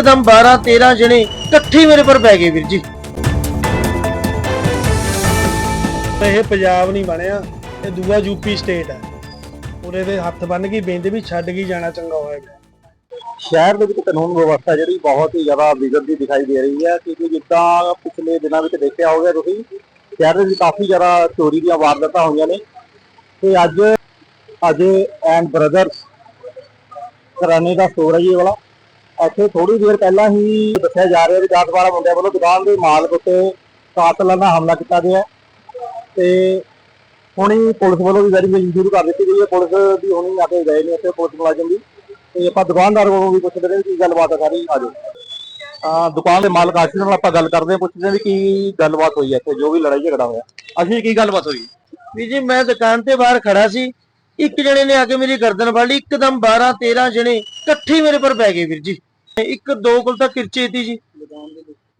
ਇੱਕਦਮ 12 13 ਜਣੇ ਇਕੱਠੇ ਮੇਰੇ ਪਰ ਪੈ ਗਏ ਵੀਰ ਜੀ। ਇਹ ਪੰਜਾਬ ਨਹੀਂ ਬਣਿਆ ਇਹ ਦੂਆ ਯੂਪੀ ਸਟੇਟ ਹੈ। ਉਹਦੇ ਦੇ ਹੱਥ ਬੰਨ ਕੇ ਬੇਂਦੇ ਵੀ ਛੱਡ ਕੇ ਜਾਣਾ ਚੰਗਾ ਹੋਏਗਾ। ਸ਼ਹਿਰ ਦੇ ਵਿੱਚ ਕਾਨੂੰਨ ਵਿਵਸਥਾ ਜਿਹੜੀ ਬਹੁਤ ਹੀ ਜ਼ਿਆਦਾ ਵਿਗੜਦੀ ਦਿਖਾਈ ਦੇ ਰਹੀ ਹੈ ਕਿਉਂਕਿ ਜਿੱਦਾਂ ਪਿਛਲੇ ਦਿਨਾਂ ਵਿੱਚ ਦੇਖਿਆ ਹੋਵੇਗਾ ਤੁਸੀਂ ਸ਼ਹਿਰ ਦੇ ਵਿੱਚ ਕਾਫੀ ਜ਼ਿਆਦਾ ਚੋਰੀ ਦੀਆਂ ਵਾਰਦਾਤਾਂ ਹੋਈਆਂ ਨੇ। ਤੇ ਅੱਜ ਅੱਜ ਐਂਡ ਬ੍ਰਦਰਸ ਕਰਾਨੇ ਦਾ ਸਟੋਰ ਹੈ ਜੀ ਵਾਲਾ। ਇੱਥੇ ਥੋੜੀ ਦੇਰ ਪਹਿਲਾਂ ਹੀ ਦੱਸਿਆ ਜਾ ਰਿਹਾ ਵੀ 10 12 ਮੁੰਡਿਆਂ ਵੱਲੋਂ ਦੁਕਾਨ ਦੇ ਮਾਲਕ ਉੱਤੇ ਕਾਤਲਾਨਾ ਹਮਲਾ ਕੀਤਾ ਗਿਆ ਤੇ ਹੁਣੀ ਪੁਲਿਸ ਵੱਲੋਂ ਵੀ ਵੈਰੀਫਿਕੇਸ਼ਨ ਸ਼ੁਰੂ ਕਰ ਦਿੱਤੀ ਗਈ ਹੈ। ਪੁਲਿਸ ਦੀ ਹੁਣੀ ਆ ਕੇ ਗਏ ਨੇ ਇੱਥੇ ਪੁਲਿਸ ਮੁਲਾਜ਼ਮ ਵੀ। ਤੇ ਆਪਾਂ ਦੁਕਾਨਦਾਰ ਕੋਲੋਂ ਵੀ ਪੁੱਛਦੇ ਨੇ ਕੀ ਗੱਲਬਾਤ ਹੈ ਸਾਰੀ ਆਜੋ ਆ ਦੁਕਾਨ ਦੇ ਮਾਲਕ ਆਸ਼ੀ ਨਾਲ ਆਪਾਂ ਗੱਲ ਕਰਦੇ ਹਾਂ, ਪੁੱਛਦੇ ਵੀ ਕੀ ਗੱਲਬਾਤ ਹੋਈ ਹੈ ਇੱਥੇ, ਜੋ ਵੀ ਲੜਾਈ ਝਗੜਾ ਹੋਇਆ। ਅਸੀਂ ਕੀ ਗੱਲਬਾਤ ਹੋਈ? ਵੀਰ ਜੀ, ਮੈਂ ਦੁਕਾਨ ਤੇ ਬਾਹਰ ਖੜਾ ਸੀ। ਇੱਕ ਜਣੇ ਨੇ ਆ ਕੇ ਮੇਰੀ ਗਰਦਨ ਫੜ ਲਈ। ਇੱਕਦਮ 12 13 ਜਣੇ ਇਕੱਠੇ ਮੇਰੇ ਪਰ ਪੈ ਗਏ ਵੀਰ ਜੀ। ਇੱਕ ਦੋ ਕੋਲ ਤਾਂ ਕਿਰਚੇ ਤੀ ਜੀ।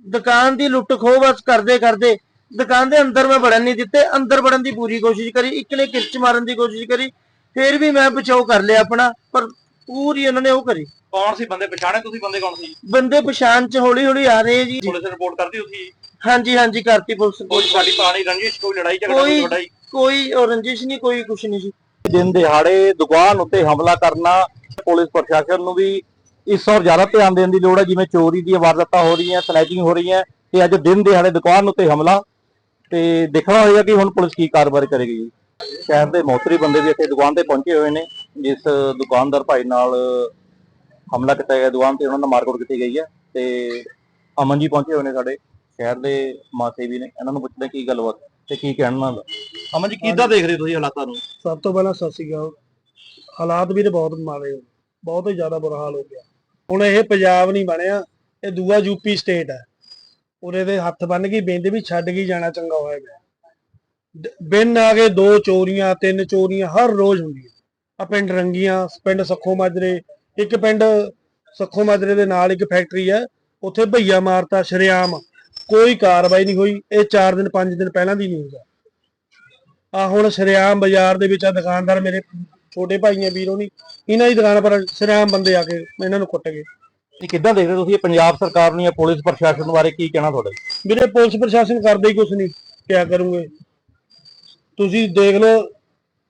ਦੁਕਾਨ ਦੀ ਲੁੱਟ ਖੋਹ ਬਸ ਕਰਦੇ ਕਰਦੇ ਦੁਕਾਨ ਦੇ ਅੰਦਰ ਮੈਂ ਵੜਨ ਨਹੀਂ ਦਿੱਤੇ ਅੰਦਰ ਵੜਨ ਦੀ ਪੂਰੀ ਕੋਸ਼ਿਸ਼ ਕਰੀ ਇੱਕ ਨੇ ਕਿਰਚ ਮਾਰਨ ਦੀ ਕੋਸ਼ਿਸ਼ ਕਰੀ ਫਿਰ ਵੀ ਮੈਂ ਬਚਾਓ ਕਰ ਲਿਆ ਆਪਣਾ ਪਰ ਪੂਰੀ ਉਹਨਾਂ ਨੇ ਉਹ ਕਰੀ। ਕੌਣ ਸੀ ਬੰਦੇ ਪਛਾਣੇ? ਤੁਸੀਂ ਬੰਦੇ ਕੌਣ ਸੀ? ਬੰਦੇ ਪਛਾਣ ਚ ਹੌਲੀ ਹੌਲੀ ਆ ਰਹੇ ਜੀ। ਪੁਲਿਸ ਰਿਪੋਰਟ ਕਰਦੀ ਤੁਸੀਂ? ਹਾਂਜੀ ਹਾਂਜੀ ਕਰਤੀ ਪੁਲਿਸ ਕੋਈ ਸਾਡੀ ਪੁਰਾਣੀ ਰੰਜਿਸ਼ ਕੋਈ ਲੜਾਈ ਝਗੜਾ ਕੋਈ ਕੋਈ ਲੜਾਈ? ਕੋਈ ਉਹ ਰੰਜਿਸ਼ ਨਹੀਂ ਕੋਈ ਕੁਛ ਨਹੀਂ ਜੀ। ਦਿਨ ਦਿਹਾੜੇ ਦੁਕਾਨ ਉੱਤੇ ਹਮਲਾ ਕਰਨਾ ਪੁਲਿਸ ਪ੍ਰਸ਼ਾਸਨ ਨੂੰ ਵੀ ਇਸ ਔਰ ਜ਼ਿਆਦਾ ਧਿਆਨ ਦੇਣ ਦੀ ਲੋੜ ਹੈ ਜਿਵੇਂ ਚੋਰੀ ਦੀਆਂ ਵਾਰਦਾਤਾਂ ਹੋ ਰਹੀਆਂ ਸਨੈਚਿੰਗ ਹੋ ਰਹੀਆਂ ਤੇ ਅੱਜ ਦਿਨ ਦਿਹਾੜੇ ਦੁਕਾਨ ਉੱਤੇ ਹਮਲਾ ਤੇ ਦੇਖਣਾ ਹੋਏਗਾ ਕਿ ਹੁਣ ਪੁਲਿਸ ਕੀ ਕਾਰਵਾਈ ਕਰੇਗੀ। ਸ਼ਹਿਰ ਦੇ ਮੌਤਰੀ ਬੰਦੇ ਵੀ ਇੱਥੇ ਦੁਕਾਨ ਤੇ ਪਹੁੰਚੇ ਹੋਏ ਨੇ ਜਿਸ ਦੁਕਾਨਦਾਰ ਭਾਈ ਨਾਲ ਹਮਲਾ ਕੀਤਾ ਗਿਆ ਦੁਕਾਨ ਤੇ ਉਹਨਾਂ ਨਾਲ ਮਾਰਕੁੱਟ ਕੀਤੀ ਗਈ ਹੈ ਤੇ ਅਮਨ ਜੀ ਪਹੁੰਚੇ ਹੋਏ ਨੇ ਸਾਡੇ ਸ਼ਹਿਰ ਦੇ ਮਾਸੇ ਵੀ ਨੇ ਇਹਨਾਂ ਨੂੰ ਪੁੱਛਦੇ ਕੀ ਗੱਲਬਾਤ ਤੇ ਕੀ ਕਹਿਣਾ ਦਾ ਅਮਨ ਜੀ ਕਿੱਦਾਂ ਦੇਖ ਰਹੇ ਤੁਸੀਂ ਹਾਲਾਤਾਂ ਨੂੰ? ਸਭ ਤੋਂ ਪਹਿਲਾਂ ਸਤਿ ਸ਼੍ਰੀ ਅਕਾਲ। ਹਾਲਾਤ ਵੀ ਤੇ ਬਹੁਤ ਮਾੜੇ ਹੋ ਬਹੁਤ ਹੀ ਜ਼ਿਆਦਾ ਬੁਰਾ ਹਾਲ ਹੋ ਗਿਆ। ਹੁਣ ਇਹ ਪੰਜਾਬ ਨਹੀਂ ਬਣਿਆ, ਇਹ ਦੂਆ ਯੂਪੀ ਸਟੇਟ ਹੈ। ਉਹਦੇ ਦੇ ਹੱਥ ਬੰਨ ਕੇ ਬੇਂਦੇ ਵੀ ਛੱਡ ਕੇ ਜਾਣਾ ਚੰਗਾ ਹੋਏਗਾ। ਦ- ਬਿਨ ਆ ਕੇ ਦੋ ਚੋਰੀਆਂ, ਤਿੰਨ ਚੋਰੀਆਂ ਹਰ ਰੋਜ਼ ਹੁੰਦੀਆਂ ਆ ਪਿੰਡ ਰੰਗੀਆਂ, ਪਿੰਡ ਸੱਖੋ ਮਾਜਰੇ, ਇੱਕ ਪਿੰਡ ਸੱਖੋ ਮਾਜਰੇ ਦੇ ਨਾਲ ਇੱਕ ਫੈਕਟਰੀ ਹੈ। ਉੱਥੇ ਭਈਆ ਮਾਰਤਾ, ਸ਼ਰੇਆਮ। ਕੋਈ ਕਾਰਵਾਈ ਨਹੀਂ ਹੋਈ, ਇਹ 4 ਦਿਨ 5 ਦਿਨ ਪਹਿਲਾਂ ਦੀ ਨਿਊਜ਼ ਹੈ। ਆ ਹੁਣ ਸ਼ਰੇਆਮ ਬਾਜ਼ਾਰ ਦੇ ਵਿੱਚ ਆ ਦੁਕਾਨਦਾਰ ਮੇਰੇ ਛੋਟੇ ਭਾਈਆਂ ਵੀਰੋ ਨਹੀਂ ਇਹਨਾਂ ਦੀ ਦੁਕਾਨ ਪਰ ਸ਼ਰੇਆਮ ਬੰਦੇ ਆ ਕੇ ਇਹਨਾਂ ਨੂੰ ਕੁੱਟ ਗਏ। ਇਹ ਕਿੱਦਾਂ ਦੇਖਦੇ ਹੋ ਤੁਸੀਂ? ਇਹ ਪੰਜਾਬ ਸਰਕਾਰ ਨੂੰ ਜਾਂ ਪੁਲਿਸ ਪ੍ਰਸ਼ਾਸਨ ਬਾਰੇ ਕੀ ਕਹਿਣਾ ਤੁਹਾਡਾ? ਵੀਰੇ ਪੁਲਿਸ ਪ੍ਰਸ਼ਾਸਨ ਕਰਦੇ ਹੀ ਕੁਛ ਨਹੀਂ ਕਿਆ ਕਰੂੰਗੇ? ਤੁਸੀਂ ਦੇਖ ਲਓ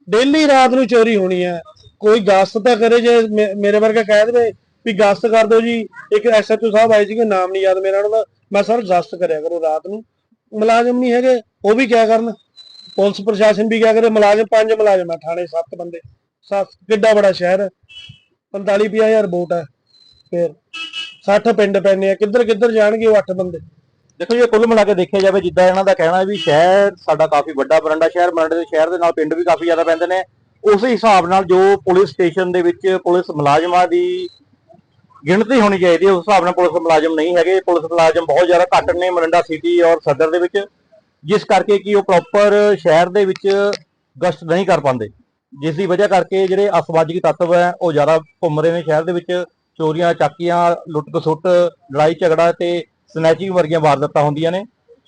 ਡੇਲੀ ਰਾਤ ਨੂੰ ਚੋਰੀ ਹੋਣੀ ਹੈ ਕੋਈ ਗਸਤ ਤਾਂ ਕਰੇ ਜੇ ਮੇਰੇ ਵਰਗਾ ਕਹਿ ਦੇਵੇ ਵੀ ਗਸਤ ਕਰ ਦਿਓ ਜੀ। ਇੱਕ ਐਸਐਚਓ ਸਾਹਿਬ ਆਏ ਸੀਗੇ ਨਾਮ ਨਹੀਂ ਯਾਦ ਮੇਰਾ ਉਹਨਾਂ ਦਾ। ਮੈਂ ਸਰ ਗਸਤ ਕਰਿਆ ਕਰੋ ਰਾਤ ਨੂੰ। ਮੁਲਾਜ਼ਮ ਨਹੀਂ ਹੈਗੇ ਉਹ ਵੀ ਕਿਆ ਕਰਨ? ਪੁਲਿਸ ਪ੍ਰਸ਼ਾਸਨ ਵੀ ਕਿਆ ਕਰੇ? ਮੁਲਾਜ਼ਮ ਪੰਜ ਮੁਲਾਜ਼ਮ ਆ ਥਾਣੇ ਸੱਤ ਬੰਦੇ। ਸੱਤ, ਕਿੱਡਾ ਬੜਾ ਸ਼ਹਿਰ ਹੈ। 45 ਹਜ਼ਾਰ ਵੋਟ ਹੈ। ਫਿਰ 60 ਪਿੰਡ ਪੈਣੇ ਆ। ਕਿੱਧਰ ਕਿੱਧਰ ਜਾਣਗੇ ਉਹ ਅੱਠ ਬੰਦੇ? ਦੇਖੋ ਜੇ ਕੁੱਲ ਮਿਲਾ ਕੇ ਦੇਖਿਆ ਜਾਵੇ, ਜਿੱਦਾਂ ਇਹਨਾਂ ਦਾ ਕਹਿਣਾ ਵੀ ਸ਼ਹਿਰ ਸਾਡਾ ਕਾਫੀ ਵੱਡਾ ਬਰੰਡਾ ਸ਼ਹਿਰ ਬਰੰਡੇ ਦੇ ਸ਼ਹਿਰ ਦੇ ਨਾਲ ਪਿੰਡ ਵੀ ਕਾਫੀ ਜ਼ਿਆਦਾ ਪੈਂਦੇ ਨੇ। ਉਸ ਹਿਸਾਬ ਨਾਲ ਜੋ ਪੁਲਿਸ ਸਟੇਸ਼ਨ ਦੇ ਵਿੱਚ ਪੁਲਿਸ ਮੁਲਾਜ਼ਮਾਂ ਦੀ ਗਿਣਤੀ ਹੋਣੀ ਚਾਹੀਦੀ ਉਸ ਹਿਸਾਬ ਨਾਲ ਪੁਲਿਸ ਮੁਲਾਜ਼ਮ ਨਹੀਂ ਹੈਗੇ। ਪੁਲਿਸ ਮੁਲਾਜ਼ਮ ਬਹੁਤ ਜ਼ਿਆਦਾ ਘੱਟ ਨੇ ਮਰੰਡਾ ਸਿਟੀ ਔਰ ਸਦਰ ਦੇ ਵਿੱਚ, ਜਿਸ ਕਰਕੇ ਕਿ ਉਹ ਪ੍ਰੋਪਰ ਸ਼ਹਿਰ ਦੇ ਵਿੱਚ ਗਸ਼ਤ ਨਹੀਂ ਕਰ ਪਾਉਂਦੇ। ਜਿਸ ਦੀ ਵਜ੍ਹਾ ਕਰਕੇ ਜਿਹੜੇ ਅਸਮਾਜਿਕ ਤੱਤਵ ਹੈ, ਉਹ ਜ਼ਿਆਦਾ ਘੁੰਮ ਰਹੇ ਨੇ ਸ਼ਹਿਰ ਦੇ ਵਿੱਚ। ਚੋਰੀਆਂ, ਚਾਕੀਆਂ, ਲੁੱਟ ਖਸੁੱਟ, ਲੜਾਈ ਝਗੜਾ ਤੇ ਸਨੈਚਿੰਗ ਵਰਗੀਆਂ ਵਾਰਦਾਤਾਂ ਹੁੰਦੀਆਂ ਨੇ।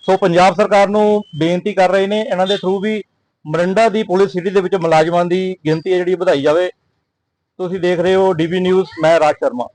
ਸੋ ਪੰਜਾਬ ਸਰਕਾਰ ਨੂੰ ਬੇਨਤੀ ਕਰ ਰਹੇ ਨੇ, ਇਹਨਾਂ ਦੇ ਥਰੂ ਵੀ ਮਰਿੰਡਾ ਦੀ ਪੁਲਿਸ ਸਿਟੀ ਦੇ ਵਿੱਚ ਮੁਲਾਜ਼ਮਾਂ ਦੀ ਗਿਣਤੀ ਹੈ ਜਿਹੜੀ ਵਧਾਈ ਜਾਵੇ। ਤੁਸੀਂ ਦੇਖ ਰਹੇ ਹੋ ਡੀਬੀ ਨਿਊਜ਼, ਮੈਂ ਰਾਜ ਸ਼ਰਮਾ।